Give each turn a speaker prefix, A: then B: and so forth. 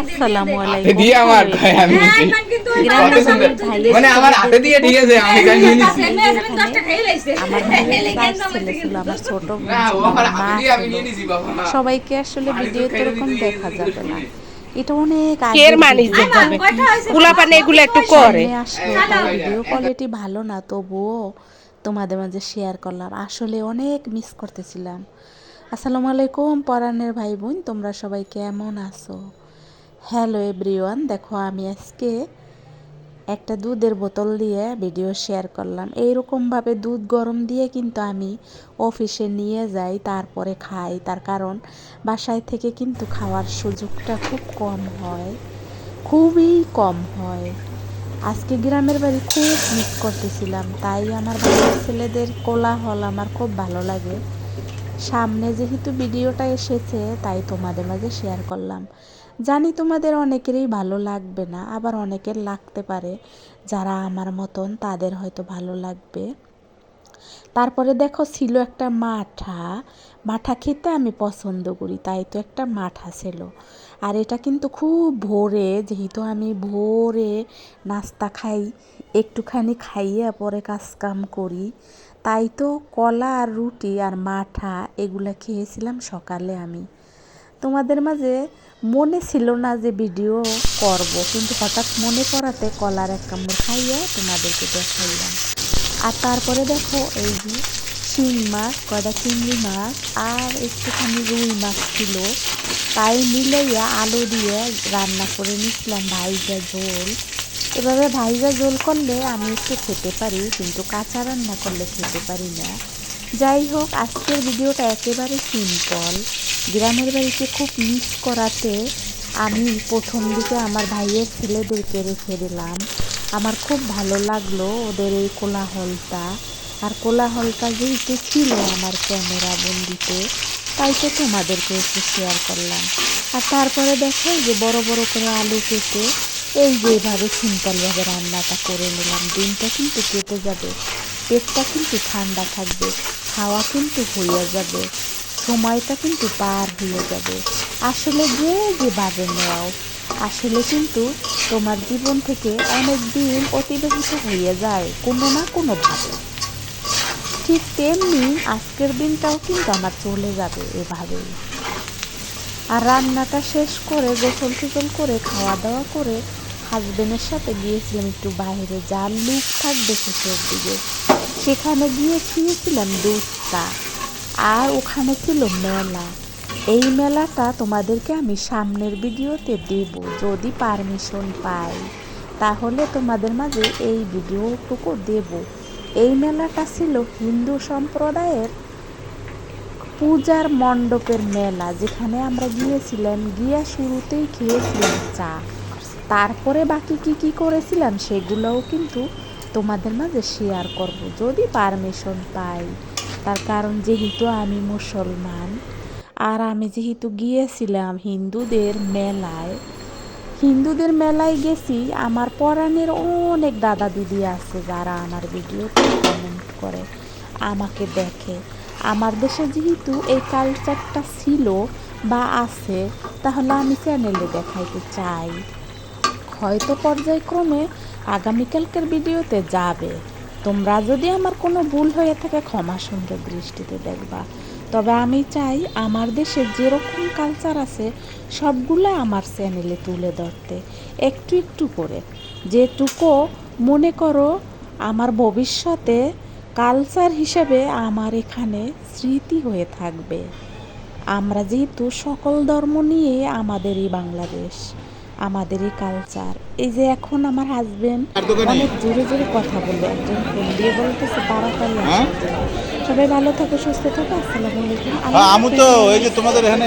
A: আসসালামু আলাইকুম।
B: দিয়ে আমার ভাই আমি
C: হ্যাঁ,
B: মানে আমার হাতে দিয়ে ঠিক আছে আমি।
A: আমার ছোট সবাইকে আসলে এরকম দেখা যাবে না। এটা অনেক
D: কের এগুলো একটু করে।
A: ভিডিও কোয়ালিটি ভালো না তবুও তোমাদের মাঝে শেয়ার করলাম। আসলে অনেক মিস করতেছিলাম। আসসালামু আলাইকুম পরাণের ভাই বোন তোমরা সবাই কেমন আছো? হ্যালো এভরিওয়ান দেখো আমি আজকে একটা দুধের বোতল দিয়ে ভিডিও শেয়ার করলাম। এইরকমভাবে দুধ গরম দিয়ে কিন্তু আমি অফিসে নিয়ে যাই, তারপরে খাই। তার কারণ বাসায় থেকে কিন্তু খাওয়ার সুযোগটা খুব কম হয়। খুবই কম হয়। আজকে গ্রামের বাড়ি খুব মিস করতেছিলাম, তাই আমার বাড়ির ছেলেদের কোলাহল আমার খুব ভালো লাগে। সামনে যেহেতু ভিডিওটা এসেছে, তাই তোমাদের মাঝে শেয়ার করলাম। জানি তোমাদের অনেকেরই ভালো লাগবে না, আবার অনেকের লাগতে পারে। যারা আমার মতন, তাদের হয়তো ভালো লাগবে। তারপরে দেখো, ছিল একটা মাঠা। মাঠা খেতে আমি পছন্দ করি, তাই তো একটা মাঠা ছিল। আর এটা কিন্তু খুব ভোরে, যেহেতু আমি ভোরে নাস্তা খাই, একটুখানি খাইয়ে পরে কাজ কাম করি। তাই তো কলা আর রুটি আর মাঠা, এগুলা খেয়েছিলাম সকালে আমি। তোমাদের মাঝে মনে ছিল না যে ভিডিও করব, কিন্তু হঠাৎ মনে করাতে কলার এক কামড় খাইয়ে তোমাদেরকে দেখাইলাম। আর তারপরে দেখো এই যে শিং মাছ, কয়টা চিংড়ি মাছ আর একটুখানি রুই মাছ ছিল। তাই মিলাইয়া আলু দিয়ে রান্না করে নিছিলাম ভাইজা ঝোল। এভাবে ভাইজা ঝোল করলে আমি একটু খেতে পারি, কিন্তু কাঁচা রান্না করলে খেতে পারি না। যাই হোক, আজকের ভিডিওটা একেবারে সিম্পল গ্রামের বাড়িতে খুব মিস করাতে আমি প্রথম দিকে আমার ভাইয়ের ছেলেদেরকে রেখে দিলাম। আমার খুব ভালো লাগল ওদের এই কোলাহলটা। আর কোলাহলটা যেহেতু ছিল আমার ক্যামেরা বন্দিতে, তাই তো তোমাদেরকে একটু শেয়ার করলাম। আর তারপরে দেখো যে বড় বড় করে আলু কেটে এই যে এভাবে সিম্পলভাবে রান্নাটা করে নিলাম। দিনটা কিন্তু কেটে যাবে, পেটটা কিন্তু ঠান্ডা থাকবে, খাওয়া কিন্তু হয়ে যাবে। সময়টা কিন্তু পার হয়ে যাবে। আসলে যে যেভাবে নেওয়াও আসলে কিন্তু তোমার জীবন থেকে অনেক দিন অতিবাহিত হয়ে যায় কোনো না কোনোভাবে। ঠিক তেমনি আজকের দিনটাও কিন্তু আমার চলে যাবে এভাবেই। আর রান্নাটা শেষ করে গোসল টোসল করে খাওয়া দাওয়া করে হাজবেন্ডের সাথে গিয়েছিলাম একটু বাইরে, যার লুক থাকবে শেষের দিকে। সেখানে গিয়ে খেয়েছিলাম দুধটা। আর ওখানে ছিল মেলা। এই মেলাটা তোমাদেরকে আমি সামনের ভিডিওতে দেব, যদি পারমিশন পাই। তাহলে তোমাদের মাঝে এই ভিডিওটুকু দেব। এই মেলাটা ছিল হিন্দু সম্প্রদায়ের পূজার মণ্ডপের মেলা, যেখানে আমরা গিয়েছিলাম। গিয়া শুরুতেই খেয়েছিলাম চা। তারপরে বাকি কি কি করেছিলাম, সেগুলোও কিন্তু তোমাদের মাঝে শেয়ার করব, যদি পারমিশন পাই। তার কারণ যেহেতু আমি মুসলমান, আর আমি যেহেতু গিয়েছিলাম হিন্দুদের মেলায়। হিন্দুদের মেলায় গেছি, আমার পরাণের অনেক দাদা দিদি আছে যারা আমার ভিডিওতে কমেন্ট করে, আমাকে দেখে। আমার দেশে যেহেতু এই কালচারটা ছিল বা আছে, তাহলে আমি চ্যানেলে দেখাইতে চাই। হয়তো পর্যায়ক্রমে আগামীকালকের ভিডিওতে যাবে। তোমরা যদি আমার কোনো ভুল হয়ে থাকে, ক্ষমা সুন্দর দৃষ্টিতে দেখবা। তবে আমি চাই আমার দেশে যেরকম কালচার আছে, সবগুলো আমার চ্যানেলে তুলে ধরতে। একটু একটু করে। যেটুকু মনে করো আমার ভবিষ্যতে কালচার হিসেবে আমার এখানে স্মৃতি হয়ে থাকবে। আমরা যেহেতু সকল ধর্ম নিয়ে আমাদের এই বাংলাদেশ। আমাদের এই কালচার এই যে এখন আমার হাজবেন্ড অনেক জোরে জোরে কথা বলল একজন ফোন দিয়ে বলতেছে তাড়াতাড়ি
E: হ্যাঁ?
A: সবাই ভালো থাকো সুস্থ থাকো আসসালামু আলাইকুম।
E: হ্যাঁ তো ওই যে তোমাদের এখানে